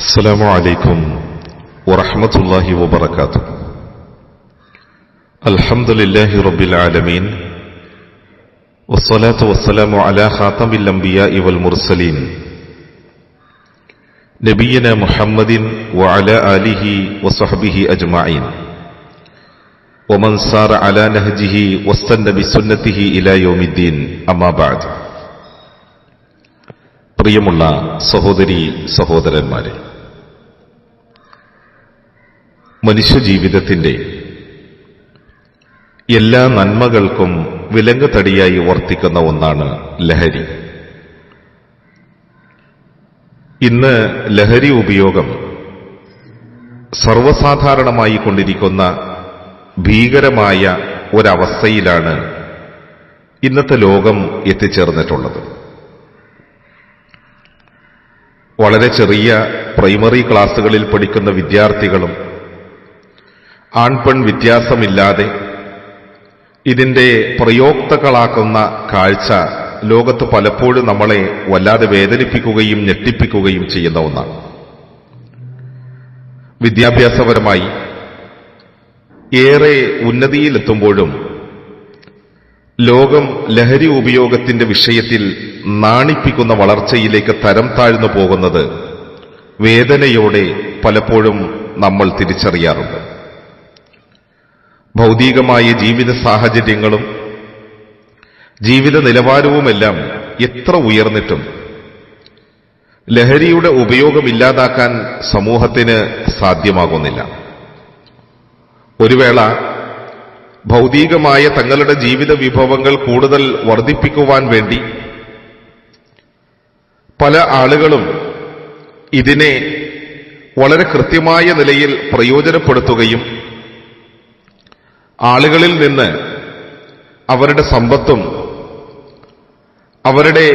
السلام عليكم ورحمة الله وبركاته الحمد لله رب العالمين والصلاة والسلام على خاتم الأنبياء والمرسلين نبينا محمد وعلى آله وصحبه أجمعين ومن سار على نهجه واستنى بسنته إلى يوم الدين أما بعد പ്രിയമുള്ള സഹോദരി സഹോദരന്മാരെ മനുഷ്യജീവിതത്തിന്റെ എല്ലാ നന്മകൾക്കും വിലങ്ങുതടിയായി വർത്തിക്കുന്ന ഒന്നാണ് ലഹരി. ഇന്ന് ലഹരി ഉപയോഗം സർവസാധാരണമായി കൊണ്ടിരിക്കുന്ന ഭീകരമായ ഒരവസ്ഥയിലാണ് ഇന്നത്തെ ലോകം എത്തിച്ചേർന്നിട്ടുള്ളത്. വളരെ ചെറിയ പ്രൈമറി ക്ലാസ്സുകളിൽ പഠിക്കുന്ന വിദ്യാർത്ഥികളും ആൺപെൺ വ്യത്യാസമില്ലാതെ ഇതിന്റെ പ്രയോക്തകളാക്കുന്ന കാഴ്ച ലോകത്ത് പലപ്പോഴും നമ്മളെ വല്ലാതെ വേദനിപ്പിക്കുകയും ഞെട്ടിപ്പിക്കുകയും ചെയ്യുന്ന ഒന്നാണ്. വിദ്യാഭ്യാസപരമായി ഏറെ ഉന്നതിയിലെത്തുമ്പോഴും ലോകം ലഹരി ഉപയോഗത്തിന്റെ വിഷയത്തിൽ നാണിപ്പിക്കുന്ന വളർച്ചയിലേക്ക് തരം താഴ്ന്നു പോകുന്നത് വേദനയോടെ പലപ്പോഴും നമ്മൾ തിരിച്ചറിയാറുണ്ട്. ഭൗതികമായ ജീവിത സാഹചര്യങ്ങളും ജീവിത നിലവാരവുമെല്ലാം എത്ര ഉയർന്നിട്ടും ലഹരിയുടെ ഉപയോഗമില്ലാതാക്കാൻ സമൂഹത്തിന് സാധ്യമാകുന്നില്ല. ഒരു വേള ഭൗതികമായ തങ്ങളുടെ ജീവിത വിഭവങ്ങൾ കൂടുതൽ വർദ്ധിപ്പിക്കുവാൻ വേണ്ടി പല ആളുകളും ഇതിനെ വളരെ കൃത്യമായ നിലയിൽ പ്രയോജനപ്പെടുത്തുകയും ആളുകളിൽ നിന്ന് അവരുടെ സമ്പത്തും അവരുടെ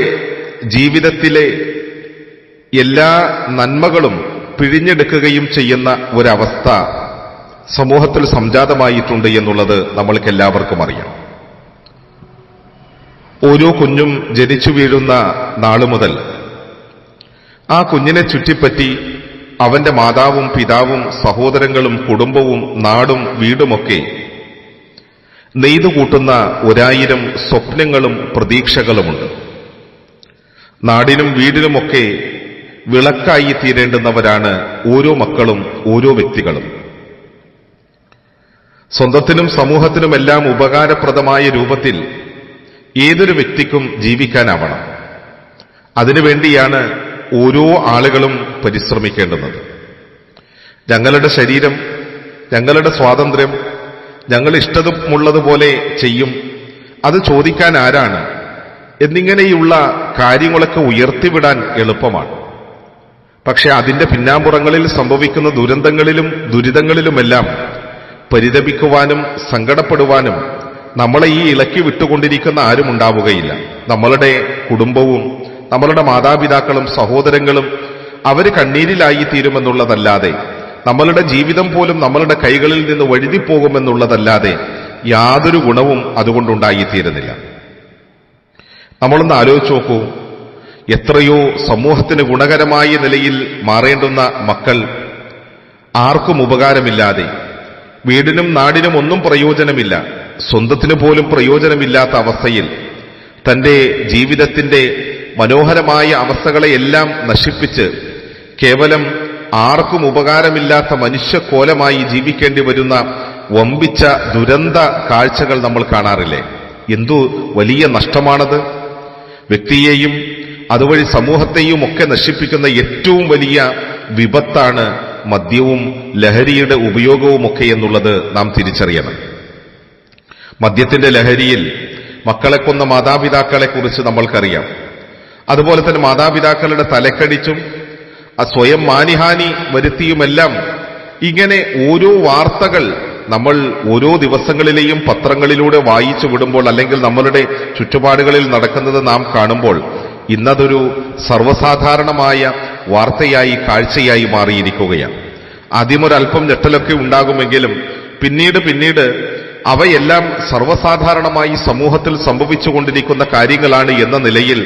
ജീവിതത്തിലെ എല്ലാ നന്മകളും പിഴിഞ്ഞെടുക്കുകയും ചെയ്യുന്ന ഒരവസ്ഥ സമൂഹത്തിൽ സംജാതമായിട്ടുണ്ട് എന്നുള്ളത് നമ്മൾക്ക് എല്ലാവർക്കും അറിയാം. ഓരോ കുഞ്ഞും ജനിച്ചു വീഴുന്ന നാളു മുതൽ ആ കുഞ്ഞിനെ ചുറ്റിപ്പറ്റി അവന്റെ മാതാവും പിതാവും സഹോദരങ്ങളും കുടുംബവും നാടും വീടുമൊക്കെ നെയ്തു കൂട്ടുന്ന ഒരായിരം സ്വപ്നങ്ങളും പ്രതീക്ഷകളുമുണ്ട്. നാടിനും വീടിനുമൊക്കെ വിളക്കായി തീരേണ്ടുന്നവരാണ് ഓരോ മക്കളും ഓരോ വ്യക്തികളും. സ്വന്തത്തിനും സമൂഹത്തിനുമെല്ലാം ഉപകാരപ്രദമായ രൂപത്തിൽ ഏതൊരു വ്യക്തിക്കും ജീവിക്കാനാവണം. അതിനുവേണ്ടിയാണ് ഓരോ ആളുകളും പരിശ്രമിക്കേണ്ടുന്നത്. ഞങ്ങളുടെ ശരീരം ഞങ്ങളുടെ സ്വാതന്ത്ര്യം ഞങ്ങൾ ഇഷ്ടമുള്ളതുപോലെ ചെയ്യും. അത് ചോദിക്കാൻ ആരാണ്? എന്നിങ്ങനെയുള്ള കാര്യങ്ങളൊക്കെ ഉയർത്തിവിടാൻ എളുപ്പമാണ്. പക്ഷെ അതിന്റെ പിന്നാമ്പുറങ്ങളിൽ സംഭവിക്കുന്ന ദുരന്തങ്ങളിലും ദുരിതങ്ങളിലുമെല്ലാം പരിതപിക്കുവാനും സങ്കടപ്പെടുവാനും നമ്മളെ ഈ ഇളക്കി വിട്ടുകൊണ്ടിരിക്കുന്ന ആരും ഉണ്ടാവുകയില്ല. നമ്മളുടെ കുടുംബവും നമ്മളുടെ മാതാപിതാക്കളും സഹോദരങ്ങളും അവർ കണ്ണീരിലായി തീരുമെന്നുള്ളതല്ലാതെ നമ്മളുടെ ജീവിതം പോലും നമ്മളുടെ കൈകളിൽ നിന്ന് വഴുതിപ്പോകുമെന്നുള്ളതല്ലാതെ യാതൊരു ഗുണവും അതുകൊണ്ടുണ്ടായിത്തീരുന്നില്ല. നമ്മളൊന്ന് ആലോചിച്ച് നോക്കൂ. എത്രയോ സമൂഹത്തിന് ഗുണകരമായ നിലയിൽ മാറേണ്ടുന്ന മക്കൾ ആർക്കും ഉപകാരമില്ലാതെ വീടിനും നാടിനും ഒന്നും പ്രയോജനമില്ല സ്വന്തത്തിന് പോലും പ്രയോജനമില്ലാത്ത അവസ്ഥയിൽ തന്റെ ജീവിതത്തിന്റെ മനോഹരമായ അവസ്ഥകളെയെല്ലാം നശിപ്പിച്ച് കേവലം ആർക്കും ഉപകാരമില്ലാത്ത മനുഷ്യക്കോലമായി ജീവിക്കേണ്ടി വരുന്ന വമ്പിച്ച ദുരന്ത കാഴ്ചകൾ നമ്മൾ കാണാറില്ലേ? എന്തു വലിയ നഷ്ടമാണത്? വ്യക്തിയെയും അതുവഴി സമൂഹത്തെയും ഒക്കെ നശിപ്പിക്കുന്ന ഏറ്റവും വലിയ വിപത്താണ് മദ്യവും ലഹരിയുടെ ഉപയോഗവും ഒക്കെ എന്നുള്ളത് നാം തിരിച്ചറിയണം. മദ്യത്തിന്റെ ലഹരിയിൽ മക്കളെ കൊന്ന മാതാപിതാക്കളെ കുറിച്ച് നമ്മൾക്കറിയാം. അതുപോലെ തന്നെ മാതാപിതാക്കളുടെ തലക്കടിച്ചും ആ സ്വയം മാനിഹാനി വരുത്തിയുമെല്ലാം ഇങ്ങനെ ഓരോ വാർത്തകൾ നമ്മൾ ഓരോ ദിവസങ്ങളിലെയും പത്രങ്ങളിലൂടെ വായിച്ചു വിടുമ്പോൾ അല്ലെങ്കിൽ നമ്മളുടെ ചുറ്റുപാടുകളിൽ നടക്കുന്നത് നാം കാണുമ്പോൾ ഇന്നതൊരു സർവസാധാരണമായ വാർത്തയായി കാഴ്ചയായി മാറിയിരിക്കുകയാണ്. ആദ്യമൊരല്പം ഞെട്ടലൊക്കെ ഉണ്ടാകുമെങ്കിലും പിന്നീട് പിന്നീട് അവയെല്ലാം സർവസാധാരണമായി സമൂഹത്തിൽ സംഭവിച്ചുകൊണ്ടിരിക്കുന്ന കാര്യങ്ങളാണ് എന്ന നിലയിൽ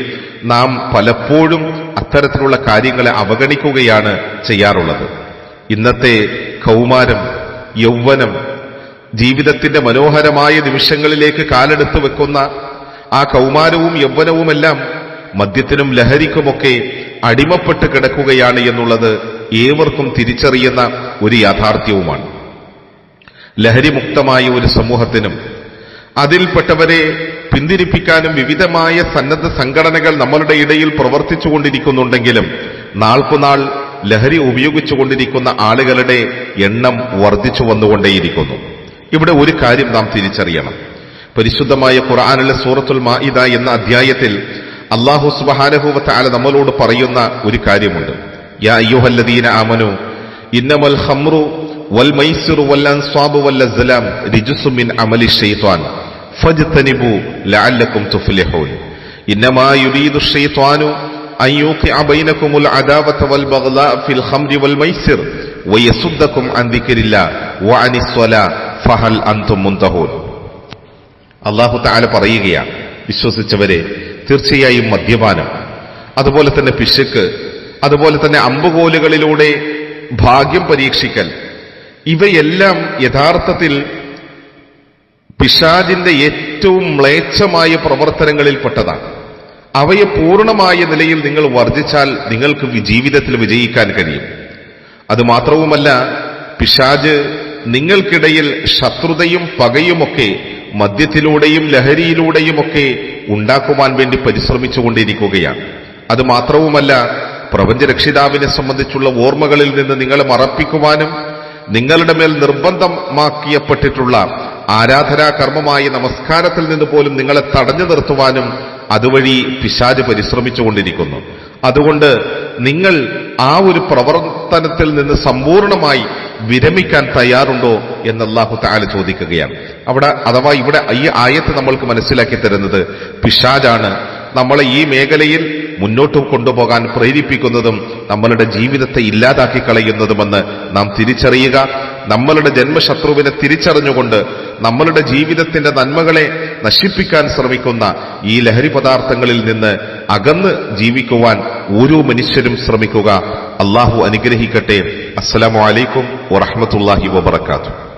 നാം പലപ്പോഴും അത്തരത്തിലുള്ള കാര്യങ്ങളെ അവഗണിക്കുകയാണ് ചെയ്യാറുള്ളത്. ഇന്നത്തെ കൗമാരം യൗവനം ജീവിതത്തിന്റെ മനോഹരമായ നിമിഷങ്ങളിലേക്ക് കാലെടുത്ത് വെക്കുന്ന ആ കൗമാരവും യൗവനവുമെല്ലാം മദ്യത്തിനും ലഹരിക്കുമൊക്കെ അടിമപ്പെട്ട് കിടക്കുകയാണ് എന്നുള്ളത് ഏവർക്കും തിരിച്ചറിയുന്ന ഒരു യാഥാർത്ഥ്യവുമാണ്. ലഹരിമുക്തമായ ഒരു സമൂഹത്തിനും അതിൽപ്പെട്ടവരെ പിന്തിരിപ്പിക്കാനും വിവിധമായ സന്നദ്ധ സംഘടനകൾ നമ്മളുടെ ഇടയിൽ പ്രവർത്തിച്ചുകൊണ്ടിരിക്കുന്നുണ്ടെങ്കിലും നാൾക്കുനാൾ ലഹരി ഉപയോഗിച്ചുകൊണ്ടിരിക്കുന്ന ആളുകളുടെ എണ്ണം വർദ്ധിച്ചു വന്നുകൊണ്ടേയിരിക്കുന്നു. ഇവിടെ ഒരു കാര്യം നാം തിരിച്ചറിയണം. പരിശുദ്ധമായ ഖുർആാനിലെ സൂറത്തുൽ മാഇദ എന്ന അധ്യായത്തിൽ അള്ളാഹു സുബഹാനഹുവത്ത് ആല നമ്മളോട് പറയുന്ന ഒരു കാര്യമുണ്ട്. യാ അയ്യുഹല്ലദീന ആമനു ഇന്നമൽ ഖംറു വൽ മൈസിറു വൽ അൻസാബു വൽ അസ്ലാം റിജുസു മിൻ അമലി ഷൈത്വാൻ ഫജ്തനിബു ലഅല്ലക്കും തുഫ്ലിഹൂൻ ഇന്നമാ യുരീദു ഷൈത്വാനു أن يوقع بينكم العداوة والبغضاء في الخمر والميسر ويصدكم عن ذكر الله وعن الصلاة فهل أنتم منتهون അള്ളാഹു താല പറയുകയാണ് വിശ്വസിച്ചവരെ തീർച്ചയായും മദ്യപാനം അതുപോലെ തന്നെ പിശുക്ക് അതുപോലെ തന്നെ അമ്പുകോലുകളിലൂടെ ഭാഗ്യം പരീക്ഷിക്കൽ ഇവയെല്ലാം യഥാർത്ഥത്തിൽ പിശാജിന്റെ ഏറ്റവും മ്ലേച്ഛമായ പ്രവർത്തനങ്ങളിൽപ്പെട്ടതാണ് അവയെ പൂർണമായ നിലയിൽ നിങ്ങൾ വർജിച്ചാൽ നിങ്ങൾക്ക് ജീവിതത്തിൽ വിജയിക്കാൻ കഴിയും. അത് മാത്രവുമല്ല പിശാജ് നിങ്ങൾക്കിടയിൽ ശത്രുതയും പകയുമൊക്കെ മദ്യത്തിലൂടെയും ലഹരിയിലൂടെയുമൊക്കെ ഉണ്ടാക്കുവാൻ വേണ്ടി പരിശ്രമിച്ചുകൊണ്ടിരിക്കുകയാണ്. അത് മാത്രവുമല്ല പ്രപഞ്ചരക്ഷിതാവിനെ സംബന്ധിച്ചുള്ള ഓർമ്മകളിൽ നിന്ന് നിങ്ങളെ മറപ്പിക്കുവാനും നിങ്ങളുടെ മേൽ നിർബന്ധമാക്കിയപ്പെട്ടിട്ടുള്ള ആരാധനാ കർമ്മമായ നമസ്കാരത്തിൽ നിന്ന് പോലും നിങ്ങളെ തടഞ്ഞു നിർത്തുവാനും അതുവഴി പിശാജ് പരിശ്രമിച്ചുകൊണ്ടിരിക്കുന്നു. അതുകൊണ്ട് നിങ്ങൾ ആ ഒരു പ്രവർത്തനത്തിൽ നിന്ന് സമ്പൂർണമായി വിരമിക്കാൻ തയ്യാറുണ്ടോ എന്ന് അള്ളാഹു താല ചോദിക്കുകയാണ്. അവിടെ അഥവാ ഇവിടെ ഈ ആയത്ത് നമ്മൾക്ക് മനസ്സിലാക്കി തരുന്നത് പിശാജാണ് നമ്മളെ ഈ മേഖലയിൽ മുന്നോട്ട് കൊണ്ടുപോകാൻ പ്രേരിപ്പിക്കുന്നതും നമ്മളുടെ ജീവിതത്തെ ഇല്ലാതാക്കി കളയുന്നതുമെന്ന് നാം തിരിച്ചറിയുക. നമ്മളുടെ ജന്മശത്രുവിനെ തിരിച്ചറിഞ്ഞുകൊണ്ട് നമ്മളുടെ ജീവിതത്തിന്റെ നന്മകളെ നശിപ്പിക്കാൻ ശ്രമിക്കുന്ന ഈ ലഹരി പദാർത്ഥങ്ങളിൽ നിന്ന് അകന്ന് ജീവിക്കുവാൻ ഓരോ മനുഷ്യരും ശ്രമിക്കുക. അള്ളാഹു അനുഗ്രഹിക്കട്ടെ. അസ്സലാമലൈക്കും വറഹമത്തല്ലാഹി വബർക്കാത്തു